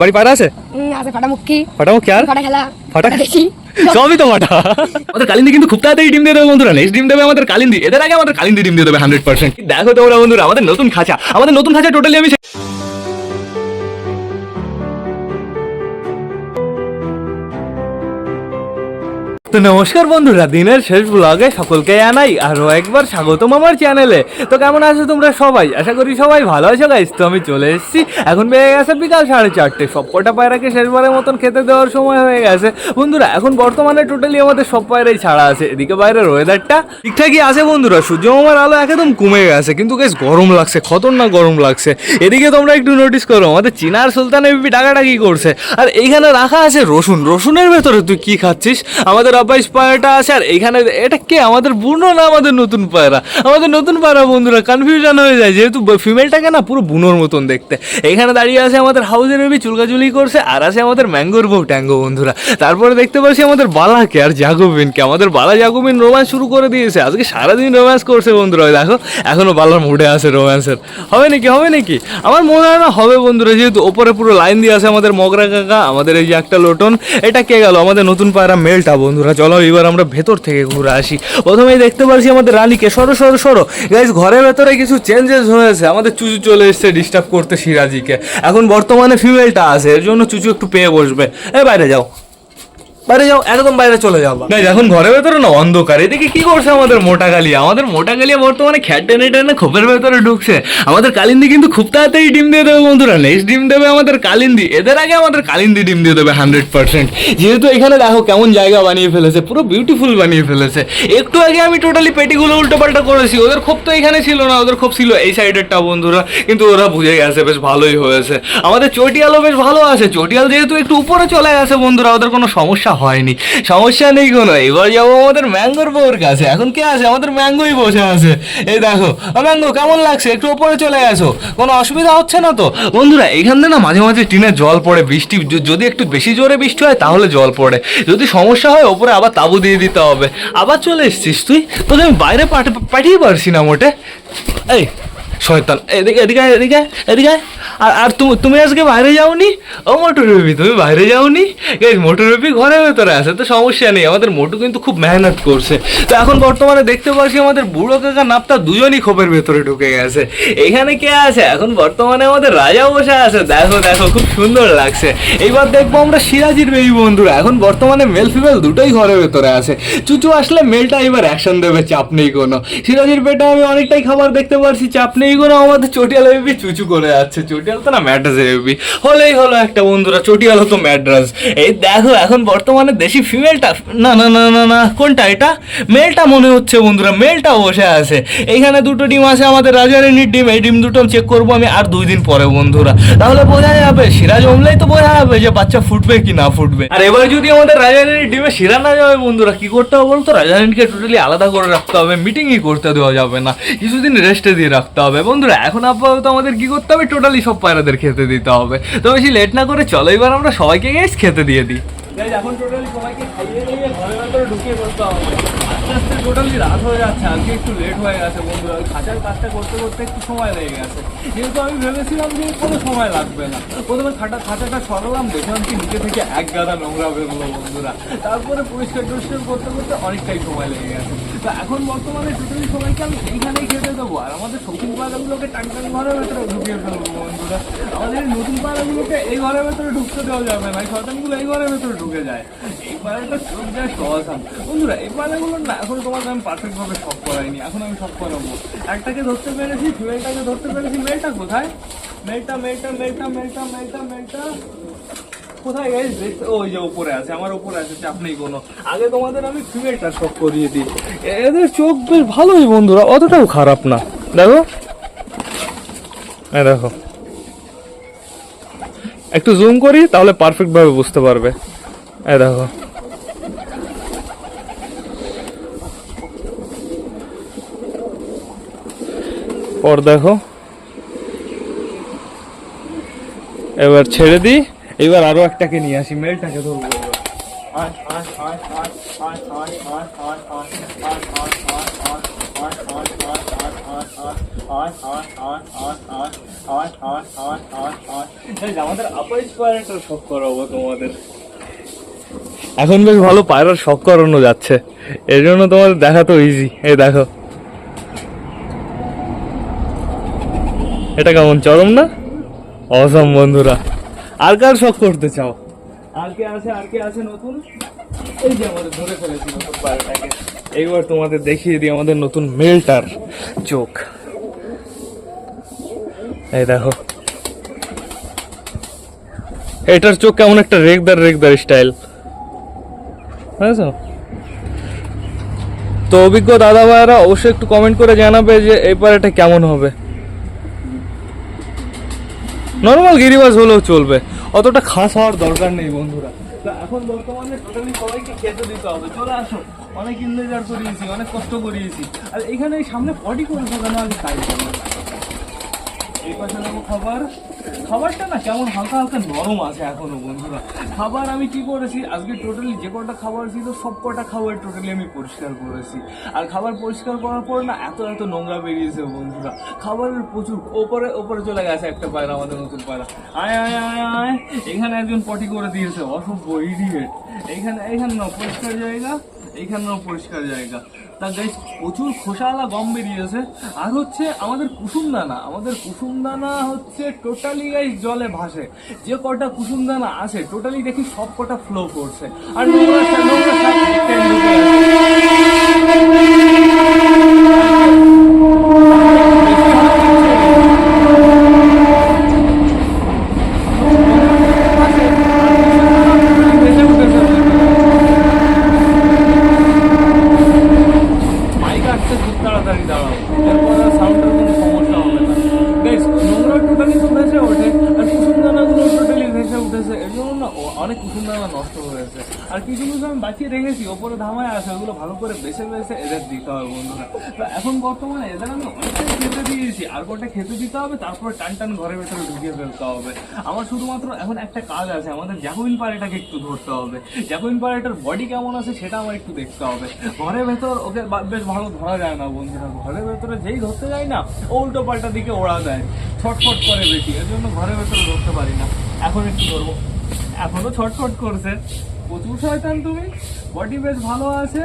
বাড়ি পাড়া আছে? আছে ফাটামুখি ফাটামুখি আর? ফাটা খেলা। ফাটা দেখি সবই তো ফাটা। আমাদের কালিন্দি কিন্তু খুব তাড়াতাড়ি ডিম দিয়ে দেবে বন্ধুরা। নেক্সট ডিম দেবে আমাদের কালিন্দি। এদের আগে আমাদের কালিন্দি ডিম দিয়ে দেবে হান্ড্রেড পার্সেন্ট দেখো তোমরা বন্ধুরা আমাদের নতুন খাঁচা। আমাদের নতুন খাঁচা টোটালি আমি তো নমস্কার বন্ধুরা, দিনের শেষ ব্লগে সকলকে জানাই আরও একবার স্বাগতম আমার চ্যানেলে তো কেমন আছো তোমরা সবাই? আশা করি সবাই ভালো আছো গাইস তো আমি চলে এসেছি। এখন বেড়ে গেছে বিকাল সাড়ে চারটে। সব কটা পায়রাকে শেষবারের মতন খেতে দেওয়ার সময় হয়ে গেছে। বন্ধুরা, এখন বর্তমানে টোটালি আমাদের সব পায়রাই ছাড়া আছে। এদিকে বাইরের ওয়েদারটা ঠিকঠাকই আছে বন্ধুরা। সূর্য মামার আলো একদম কমে গেছে। কিন্তু বেশ গরম লাগছে। খতরনাক গরম লাগছে। এদিকে তোমরা একটু নোটিস করো, আমাদের চিনার সুলতান এবিপি ডাকাডাকি করছে। আর এইখানে রাখা আছে রসুন। রসুনের ভেতরে তুই কি খাচ্ছিস? আমাদের আব্বাইশ পায়রাটা আছে, আর এইখানে এটা কে? আমাদের বুনো না আমাদের নতুন পায়রা? আমাদের নতুন পায়রা বন্ধুরা কনফিউশন হয়ে যায়, যেহেতু ফিমেলটাকে না পুরো বুনোর মতন দেখতে। এইখানে দাঁড়িয়ে আছে আমাদের হাউজের বেবি চুলকাচুলি করছে, আর আছে আমাদের ম্যাঙ্গোর বউ ট্যাঙ্গো বন্ধুরা। তারপরে দেখতে পাচ্ছি আমাদের বালাকে আর জাগোবিনকে। আমাদের বালা জাগোবিন রোম্যান্স শুরু করে দিয়েছে। আজকে সারাদিন রোম্যান্স করছে বন্ধুরা দেখো, এখনও বালার মুডে আছে রোম্যান্সের হবে নাকি? হবে নাকি? আমার মনে হয় না হবে বন্ধুরা, যেহেতু ওপরে পুরো লাইন দিয়ে আছে আমাদের মগরা কাকা, আমাদের এই যে একটা লোটন, এটা কে গেল? আমাদের নতুন পায়রা মেলটা, বন্ধুরা। চলো এবার আমরা ভেতর থেকে ঘুরে আসি। প্রথমেই দেখতে পারছি আমাদের রানীকে। সরো সরো সরো। গাইজ ঘরের ভেতরে কিছু চেঞ্জেস হয়েছে। আমাদের চুচু চলে এসছে ডিস্টার্ব করতে সিরাজিকে। এখন বর্তমানে ফিমেলটা আছে, এর জন্য চুচু একটু পেয়ে বসবে। এ, বাইরে যাও। বাইরে যাও, একদম বাইরে চলে যাও না এখন ঘরের ভেতরে না অন্ধকার। এদিকে কি করছে আমাদের মোটা কালিয়া আমাদের মোটা কালিয়া বর্তমানে খ্যাট টেনে টেনে খোপের ভেতরে ঢুকছে। আমাদের কালিন্দি কিন্তু খুব তাড়াতাড়ি ডিম দিয়ে দেবে বন্ধুরা। নেক্সট ডিম দেবে আমাদের কালিন্দি। এদের আগে আমাদের কালিন্দি ডিম দিয়ে দেবে হান্ড্রেড পার্সেন্ট যেহেতু এখানে দেখো কেমন জায়গা বানিয়ে ফেলেছে, পুরো বিউটিফুল বানিয়ে ফেলেছে। একটু আগে আমি টোটালি পেটিগুলো উল্টো পাল্টা করেছি। ওদের খোপ তো এখানে ছিল না, ওদের খোপ ছিল এই সাইডেরটা বন্ধুরা। কিন্তু ওরা বুঝে গেছে, বেশ ভালোই হয়েছে। আমাদের চটিয়ালও বেশ ভালো আছে। চটিয়াল যেহেতু একটু উপরে চলে গেছে বন্ধুরা, ওদের কোনো সমস্যা হয়নি। সমস্যা নেই কোনো। এবার যাব আমাদের ম্যাঙ্গোর বউর কাছে। এখন কে আছে? আমাদের ম্যাঙ্গোই বসে আছে। এই দেখো। ম্যাঙ্গো, কেমন লাগছে? একটু ওপরে চলে গেছো কোনো অসুবিধা হচ্ছে না তো? বন্ধুরা, এখান থেকে না মাঝে মাঝে টিনে জল পড়ে। বৃষ্টি যদি একটু বেশি জোরে বৃষ্টি হয়, তাহলে জল পড়ে। যদি সমস্যা হয়, ওপরে আবার তাবু দিয়ে দিতে হবে। আবার চলে এসছিস তুই? তোকে আমি বাইরে পাঠ- পাঠিয়ে পারছি না মোটে। এই শয়তান। এদিকে এদিকে এদিকে এদিকে। আর আর তুমি তুমি আজকে বাইরে যাওনি? ও মোটর বেবি তুমি বাইরে যাওনি? এই মোটর বেবি ঘরের ভেতরে আছে, তো সমস্যা নেই। আমাদের মোটু কিন্তু খুব মেহনত করছে। তো এখন বর্তমানে দেখতে পাচ্ছি আমাদের বুড়ো কাকা নাপতা দুজনই খোপের ভেতরে ঢুকে গেছে। এখানে কে আছে? এখন বর্তমানে আমাদের রাজা বসে আছে। দেখো দেখো, খুব সুন্দর লাগছে। এইবার দেখব আমরা সিরাজির বেবি বন্ধুরা। এখন বর্তমানে মেল ফিমেল দুটোই ঘরের ভেতরে আছে। চুচু আসলে মেলটা এবার অ্যাকশন দেবে, চাপ নেই কোনো। সিরাজির পেটে আমি অনেকটাই খাবার দেখতে পারছি, চাপ নেই কোনো আমাদের চটিয়াল বেবি চুচু করে যাচ্ছে চটিয়াল তো না ম্যাড্রাসের বেবি হলেই হলো একটা বন্ধুরা চটিয়াল হতো ম্যাড্রাস। এই দেখো, এখন বর্তমানে দেশি ফিমেলটা, না না না না না, কোনটা এটা? মেলটা মনে হচ্ছে বন্ধুরা মেলটা বসে আছে। এইখানে দুটো ডিম আছে, আমাদের রাজারানীর ডিম, এই ডিম দুটো চেক করব আমি আর দুই দিন পরে বন্ধুরা। তাহলে বোঝা যাবে, সিরাজ অমলেই তো বোঝা যাবে যে বাচ্চা ফুটবে কি না ফুটবে। আর এবার যদি আমাদের রাজারানীর ডিমে শিরা না যাবে বন্ধুরা, কি করতে হবে বলতো? রাজারানীকে টোটালি আলাদা করে রাখতে হবে মিটিংই করতে দেওয়া যাবে না। কিছুদিন রেস্টে দিয়ে রাখতে হবে। বন্ধুরা, এখন আপাতত আমাদের কি করতে হবে? টোটালি সব পায়রাদের খেতে দিতে হবে। তো বেশি লেট না করে চলো, এবার আমরা সবাইকে গেস খেতে দিয়ে দিই। এখন টোটালি সবাইকে খাইয়ে দিয়ে ঢুকিয়ে করতে হবে। আস্তে আস্তে টোটালি রাত হয়ে যাচ্ছে, আজকে একটু লেট হয়ে গেছে বন্ধুরা। খাঁচার কাজটা করতে করতে একটু সময় লেগে গেছে। যেহেতু আমি ভেবেছিলাম যে কোনো সময় লাগবে না। প্রথমে খাটা খাঁচাটা সরালাম, দেখলাম কি নিচে থেকে এক গাদা নোংরা বেরোলো বন্ধুরা। তারপরে পরিষ্কার টরিষ্কার করতে করতে অনেকটাই সময় লেগে গেছে। তো এখন বর্তমানে টোটালি সবাইকে আমি এইখানেই খেতে দেবো। আর আমাদের শৌখিন পায়রাগুলোকে টান টান ঘরের ভেতরে ঢুকিয়ে ফেলব বন্ধুরা। আমাদের নতুন পায়রাগুলোকে এই ঘরের ভেতরে ঢুকতে দেওয়া যাবে না। শয়তানগুলো এই ঘরের ভেতরে ঢুকে যায়। এই পায়রাটা চোখ যায় সহসান বন্ধুরা, এই পায়রাগুলো না এখন তোমাকে আমি পারফেক্ট ভাবে শখ করাইনি, এখন আমি সব করাবো একটাকে ধরতে পেরেছি ফিমেলটাকে ধরতে পেরেছি মেলটা কোথায়? মেলটা মেলটা মেলটা মেলটা মেলটা মেলটা কোথায় ওই যে আমার আছে চাপ নেই কোনো। আগে তোমাদের আমি করিয়ে দিই। এদের ভালোই বন্ধুরা, অতটাও খারাপ না। দেখো। এই দেখো। একটু জুম করি, তাহলে পারফেক্ট ভাবে বুঝতে পারবে। এই দেখো। পর দেখো। এবার ছেড়ে দি। এবার আরও একটাকে নিয়ে আসি মেলটাকে ধরবো। আমাদের আপাইজ শখ করাবো তোমাদের। এখন বেশ ভালো পায়রার শখ করানো যাচ্ছে। এর জন্য তোমাদের দেখা তো ইজি এ দেখো। এটা কেমন চরম না? অসম বন্ধুরা। আর কার শখ করতে চাও? আর কে আছে, আর কে আছে নতুন? এই যে আমাদের ধরে ফেলেছি এইবার তোমাদের দেখিয়ে দিই আমাদের নতুন মেলটার চোখ। এই দেখো। এটার চোখ কেমন একটা রেগদার রেগদার স্টাইল বুঝেছ? তো অভিজ্ঞ দাদা ভাইরা অবশ্যই একটু কমেন্ট করে জানাবে যে এই পায়রাটা কেমন হবে। নর্মাল গিরিবাস হলেও চলবে। অতটা খাস হওয়ার দরকার নেই বন্ধুরা। এখন বর্তমানে টোটালি সবাইকে খেতে দিতে হবে। চলে আসো অনেক ইন্তেজার করিয়েছি, অনেক কষ্ট করিয়েছি। আর এখানে সামনে পটি করে কেন আমি তাই এই পাশে খাবার। খাবারটা না কেমন হালকা হালকা নরম আছে এখনও, বন্ধুরা। খাবার আমি কি করেছি? আজকে টোটালি যে কটা খাবার ছিল, সব কটা খাবার টোটালি আমি পরিষ্কার করেছি। আর খাবার পরিষ্কার করার পর না এত এত নোংরা বেরিয়েছে, বন্ধুরা। খাবারের প্রচুর ওপরে ওপরে চলে গেছে একটা পায়রা, আমাদের নতুন পায়রা। আয় আয় আয় আয় এখানে একজন পটি করে দিয়েছে, অসভ্য ইডিয়েট এইখানে এইখানে না পরিষ্কার জায়গা এইখানেও পরিষ্কার জায়গা। তা গাইস প্রচুর খোসালা গম বেরিয়েছে। আর হচ্ছে আমাদের কুসুম দানা আমাদের কুসুম দানা হচ্ছে টোটালি গাইস জলে ভাসে। যে কটা কুসুমদানা আছে টোটালি দেখি সব কটা ফ্লো করছে। আর নোংরা নোংরা সব টেনে ঢুকে আছে। ভেসে উঠেছে। মাইক আসছে খুব তাড়াতাড়ি দাঁড়াও এরপর আর সাউন্ডের কোনো সমস্যা হবে না গাইস নোংরা টোটালি তো ভেসে ওঠে আর কুসুমদানাগুলো টোটালি ভেসে উঠেছে এর জন্য না ও- অনেক কুসুমদানা নষ্ট হয়েছে আর কিছু কিছু আমি বাঁচিয়ে রেখেছি ওপরে ধামায় আছে ওগুলো ভালো করে বেছে বেছে এদের দিতে হবে বন্ধুরা এখন বর্তমানে এদের আমি অনেকটাই খেতে দিয়েছি। আর কটা খেতে দিতে হবে, তারপরে টান টান ঘরের ভেতরে ঢুকিয়ে ফেলতে হবে। আমার শুধুমাত্র এখন একটা কাজ আছে, আমাদের জ্যাকুইন পাড়াটাকে একটু ধরতে হবে। জ্যাকুইন পাড়াটার বডি কেমন আছে সেটা আমার একটু দেখতে হবে। ঘরের ভেতর, ওকে বেশ ভালো ধরা যায় না বন্ধুরা ঘরের ভেতরে যেই ধরতে যায় না উল্টো পাল্টা দিকে ওড়া দেয়। ছটফট করে বেশি, এর জন্য ঘরের ভেতরে ধরতে পারি না। এখন একটু ধরবো। এখনও ছটফট করছে। প্রচুর শয়তান তুমি। বডি বেশ ভালো আছে।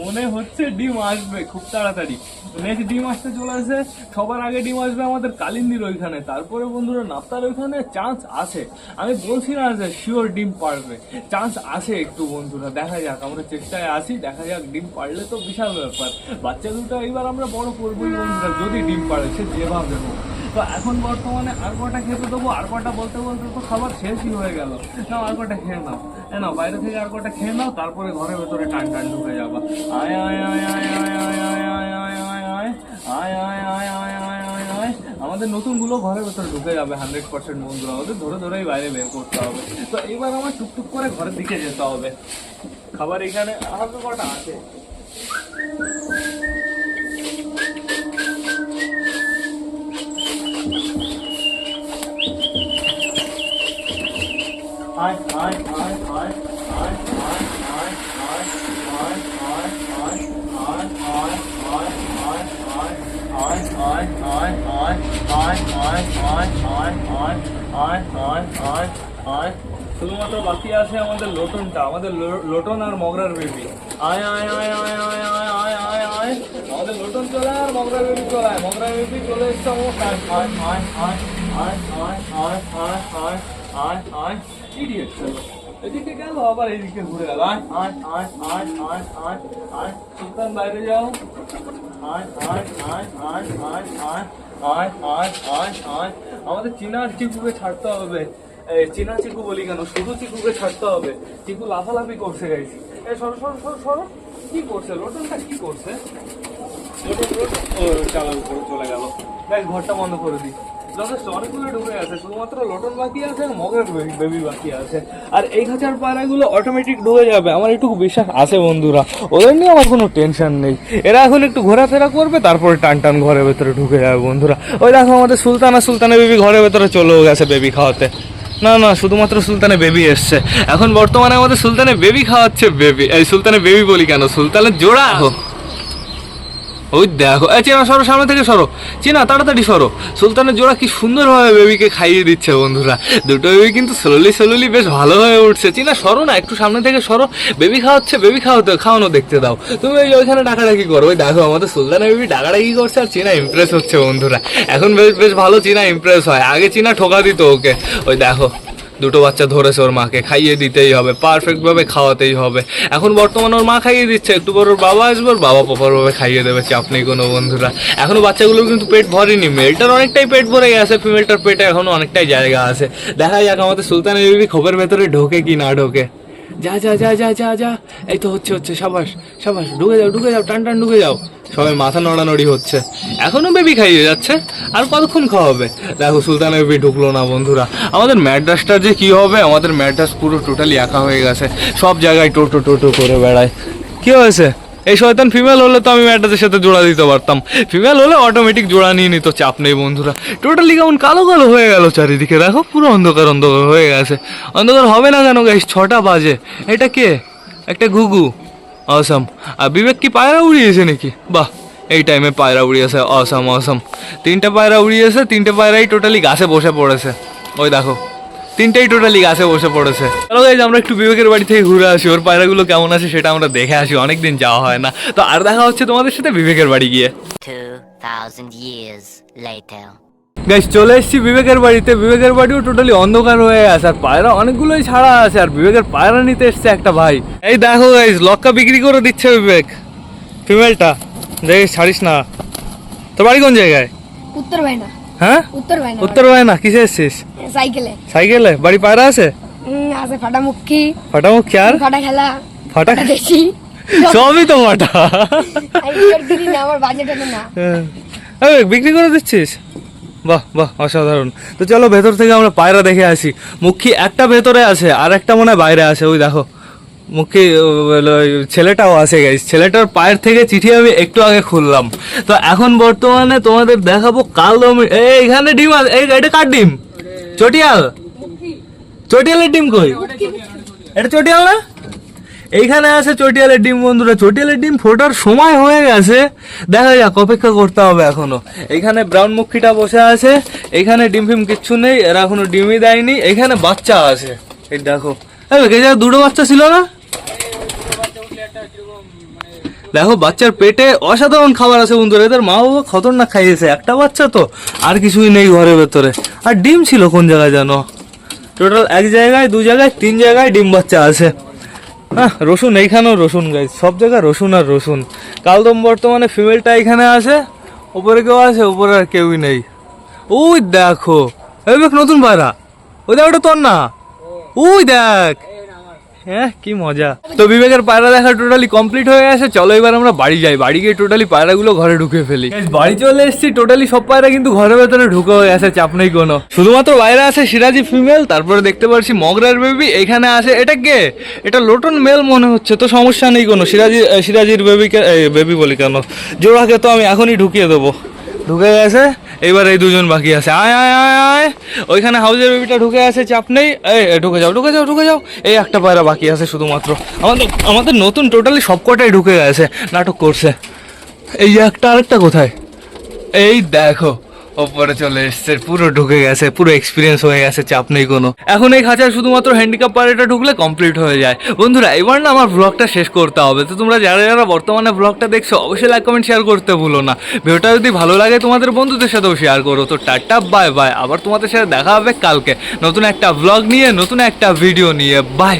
মনে হচ্ছে ডিম আসবে, খুব তাড়াতাড়ি। নেক্সট ডিম আসতে চলেছে সবার আগে ডিম আসবে আমাদের কালিন্দির ওইখানে। তারপরে বন্ধুরা নাপ্তার ওইখানে চান্স আছে। আমি বলছি না যে শিওর ডিম পারবে। চান্স আছে একটু বন্ধুরা, দেখা যাক, আমরা চেষ্টায় আছি, দেখা যাক ডিম পারলে তো বিশাল ব্যাপার। বাচ্চা দুটো এইবার আমরা বড় করবোই বন্ধুরা, যদি ডিম পারে, সে যেভাবে হোক। তো এখন বর্তমানে আর কটা খেতে দেবো আর কটা বলতে বলতে তো খাবার শেষই হয়ে গেল নাও আর কটা খেয়ে নাও এ নাও বাইরে থেকে আর কটা খেয়ে নাও তারপরে ঘরের ভেতরে টান টান ঢুকে যাবা আয় আয় আয় আয় আয় আয় আয় আয় আয় আয় আয় আয় আয় আয় আয় আয় আয় আয় আমাদের নতুনগুলো ঘরের ভেতরে ঢুকে যাবে হান্ড্রেড পার্সেন্ট বন্ধুরা ওদের ধরে ধরেই বাইরে বের করতে হবে তো এবার আমার টুকটুক করে ঘরের দিকে যেতে হবে খাবার এখানে হাতে কটা আছে শুধুমাত্র বাকি আছে আমাদের লোটনটা আমাদের লোটন আর মগরার বেবি আয় আয় আয় আয় আয় আয় আয় আয় আয় আমাদের লোটন চলে আর মগরার বেবি চলে আয় মগরার বেবি চলে এসছে আমার আয় আয় আয় আয় আয় আয় আয় আয় আয় এদিকে গেল আবার এদিকে ঘুরে গেল আয় আয় আয় আয় আয় আয় আয় সুলতান বাইরে যাও আয় আয় আয় আয় আয় আয় আয় আয় আয় আয় আমাদের চীনা আর চিকুকে ছাড়তে হবে চীনা চিকু বলি কেন শুধু চিকুকে ছাড়তে হবে চিকু লাফালাফি করছে গাইছি এ সরো সরো সরো সরো কি করছে লোটনটা কি করছে লোটন লোটন চলে গেল গাইস ঘরটা বন্ধ করে দিই যথেষ্ট ঢুকে আছে, শুধুমাত্র লোটন বাকি আছে আর বেবি বাকি আছে। আর এই খাঁচার পায়রাগুলো অটোমেটিক ঢুকে যাবে, আমার একটু বিশ্বাস আছে বন্ধুরা। ওদের নিয়ে আমার কোনো টেনশন নেই। এরা এখন একটু ঘোরাফেরা করবে, তারপরে টান টান ঘরের ভেতরে ঢুকে যাবে বন্ধুরা। ওই দেখো আমাদের সুলতানা সুলতানের বেবি ঘরের ভেতরে চলেও গেছে বেবি খাওয়াতে। না না, শুধুমাত্র সুলতানে বেবি এসছে। এখন বর্তমানে আমাদের সুলতানে বেবি খাওয়াচ্ছে বেবি এই সুলতানে বেবি বলি কেন? সুলতানের জোড়া। ওই দেখো চেনা, সরো, সামনে থেকে সরো। চেনা, তাড়াতাড়ি সরো। সুলতানের জোড়া কি সুন্দরভাবে বেবিকে খাইয়ে দিচ্ছে বন্ধুরা। দুটো বেবি কিন্তু স্লোলি স্লোলি বেশ ভালো হয়ে উঠছে। চেনা, সরো না, একটু সামনে থেকে সরো। বেবি খাওয়াচ্ছে, বেবি খাওয়াতে, খাওয়ানো দেখতে দাও। তুমি ওই ওইখানে ডাকাডাকি করো। ওই দেখো, আমাদের সুলতানের বেবি ডাকাডাকি করছে আর চীনা ইমপ্রেস হচ্ছে বন্ধুরা। এখন বেশ বেশ ভালো চীনা ইমপ্রেস হয়। আগে চীনা ঠোকা দিত ওকে। ওই দেখো। দুটো বাচ্চা ধরেছে ওর মাকে, খাইয়ে দিতেই হবে পারফেক্টভাবে খাওয়াতেই হবে। এখন বর্তমানে ওর মা খাইয়ে দিচ্ছে, একটু পর ওর বাবা আসবে, ওর বাবা প্রপারভাবে খাইয়ে দেবে চাপ নেই কোনো বন্ধুরা। এখনও বাচ্চাগুলো কিন্তু পেট ভরেনি মেলটার অনেকটাই পেট ভরে গেছে ফিমেলটার পেটে এখনও অনেকটাই জায়গা আছে। দেখা যাক আমাদের সুলতানের খোপের ভেতরে ঢোকে কি না ঢোকে। যা যা যা যা যা যা। এই তো হচ্ছে হচ্ছে, সাবাস সাবাস, ঢুকে যাও ঢুকে যাও, টান টান, ঢুকে যাও। সবাই মাথা নড়ানড়ি হচ্ছে। এখনও বেবি খাইয়ে যাচ্ছে। আর কতক্ষণ খাওয়াবে? দেখো সুলতানের বেবি ঢুকলো না, বন্ধুরা। আমাদের ম্যাড্রাসটা যে কি হবে? আমাদের ম্যাড্রাস পুরো টোটালি একা হয়ে গেছে। সব জায়গায় টোটো টোটো করে বেড়ায়। কী হয়েছে? এই শয়তান ফিমেল হলে তো আমি ম্যাড্রাসের সাথে জোড়া দিতে পারতাম। ফিমেল হলে অটোমেটিক জোড়া নিয়ে নিত, চাপ নেই বন্ধুরা। টোটালি কেমন কালো কালো হয়ে গেল চারিদিকে, দেখো পুরো অন্ধকার অন্ধকার হয়ে গেছে। অন্ধকার হবে না কেন গাইস ছটা বাজে। এটা কে? একটা ঘুঘু। অসম আর বিবেক কি পায়রা উড়িয়েছে নাকি? বাহ, এই টাইমে পায়রা উড়িয়েছে। অসম অসম তিনটে পায়রা উড়িয়েছে, তিনটে পায়রাই টোটালি গাছে বসে পড়েছে। ওই দেখো। তিনটেই টোটালি গাছে বসে পড়েছে। চলো গাইজ আমরা একটু বিবেকের বাড়ি থেকে ঘুরে আসি ওর পায়রাগুলো কেমন আছে সেটা আমরা দেখে আসি অনেকদিন যাওয়া হয় না। তো আর দেখা হচ্ছে তোমাদের সাথে বিবেকের বাড়ি গিয়ে। 2,000 গাইজ চলে এসেছি বিবেকের বাড়িতে। বিবেকের বাড়িও টোটালি অন্ধকার হয়ে আছে আর পায়রা অনেকগুলোই ছাড়া আছে আর বিবেকের পায়রা নিতে এসছে একটা ভাই। এই দেখো গাইজ লক্কা বিক্রি করে দিচ্ছে বিবেক। ফিমেলটা দেখিস ছাড়িস না। তোর বাড়ি কোন জায়গায়? উত্তর ভাইনা হ্যাঁ? উত্তর ভাইনা উত্তর হয় না কিসে এসছিস? সাইকেলে। সাইকেলে? বাড়ি পায়রা আছে? আছে ফাটা মুখি ফাটামুখ খেয়ার ফাটা খেলা। ফাটা দেশি। সবই তো না আমার বাজেট না। বিক্রি করে দিচ্ছিস? বাহ বাহ অসাধারণ। তো চলো ভেতর থেকে আমরা পায়রা দেখে আসি। মুখী একটা ভেতরে আছে আর একটা মনে হয় বাইরে আছে। ওই দেখো। মুখী ছেলেটাও আছে গাইস ছেলেটার পায়ের থেকে চিঠি আমি একটু আগে খুললাম। তো এখন বর্তমানে তোমাদের দেখাবো কাল দম এই এখানে ডিম আছে, এই, এটা কার ডিম? চটিয়াল? চটিয়ালের ডিম কই? এটা চটিয়াল না? এইখানে আছে চটিয়ালের ডিম, বন্ধুরা। চটিয়ালের ডিম ফোটার সময় হয়ে গেছে। দেখা যাক, অপেক্ষা করতে হবে এখনও। এখানে ব্রাউন মুখিটা বসে আছে। এখানে ডিম ফিম কিচ্ছু নেই, এরা এখনও ডিমই দেয়নি। এখানে বাচ্চা আছে। এই দেখো। দুটো বাচ্চা ছিল না? দেখো, বাচ্চার পেটে অসাধারণ খাবার আছে বন্ধুরা। এদের মা বাবা খতরনাক খাইয়েছে। একটা বাচ্চা তো, আর কিছুই নেই ঘরের ভেতরে। আর ডিম ছিল কোন জায়গায় জানো? টোটাল এক জায়গায়, দু জায়গায়, তিন জায়গায় ডিম বাচ্চা আছে। হ্যাঁ রসুন, এইখানেও রসুন গাইজ সব জায়গায় রসুন আর রসুন। কালদম বর্তমানে ফিমেলটা এখানে আছে। ওপরে কেউ আছে, ওপরে আর কেউই নেই। ওই দেখো দেখ নতুন পায়রা। ওই দেখ, ওটা তোর না? ওই দেখ। হ্যাঁ কি মজা। তো বিবেকের পায়রা দেখা টোটালি কমপ্লিট হয়ে গেছে। চলো এবার আমরা বাড়ি যাই। বাড়ি গিয়ে টোটালি পায়রাগুলো ঘরে ঢুকে ফেলি। বাড়ি চলে এসেছি। টোটালি সব পায়রা কিন্তু ঘরের ভেতরে ঢুকে হয়ে গেছে, চাপ নেই কোনো। শুধুমাত্র বাইরে আছে সিরাজি ফিমেল তারপরে দেখতে পাচ্ছি মগরার বেবি এখানে আছে, এটা কে? এটা লোটন মেল মনে হচ্ছে, তো সমস্যা নেই কোনো। সিরাজি সিরাজির বেবিকে বেবি বলি কেন? জোড়াকে তো আমি এখনই ঢুকিয়ে দেবো। ঢুকে গেছে? এবার এই দুজন বাকি আছে। আয় আয় আয় আয়। ওইখানে হাউজের বেবিটা ঢুকে আছে, চাপ নেই। এই, ঢুকে যাও ঢুকে যাও ঢুকে যাও। এই একটা পায়রা বাকি আছে শুধুমাত্র। আমাদের আমাদের নতুন টোটালি সবকটাই ঢুকে গেছে, নাটক করছে। এই একটা আরেকটা কোথায়? এই দেখো ওপরে চলে এসছে, পুরো ঢুকে গেছে, পুরো এক্সপিরিয়েন্স হয়ে গেছে, চাপ নেই কোনো। এখন এই খাঁচায় শুধুমাত্র হ্যান্ডিক্যাপ পারেটা ঢুকলে কমপ্লিট হয়ে যায়। বন্ধুরা, এবার না আমার ব্লগটা শেষ করতে হবে। তো তোমরা যারা যারা বর্তমানে ব্লগটা দেখছ, অবশ্যই লাইক কমেন্ট শেয়ার করতে ভুলো না। ভিডিওটা যদি ভালো লাগে, তোমাদের বন্ধুদের সাথেও শেয়ার করো। তো টাটা বাই বাই আবার তোমাদের সাথে দেখা হবে কালকে। নতুন একটা ব্লগ নিয়ে, নতুন একটা ভিডিও নিয়ে। বাই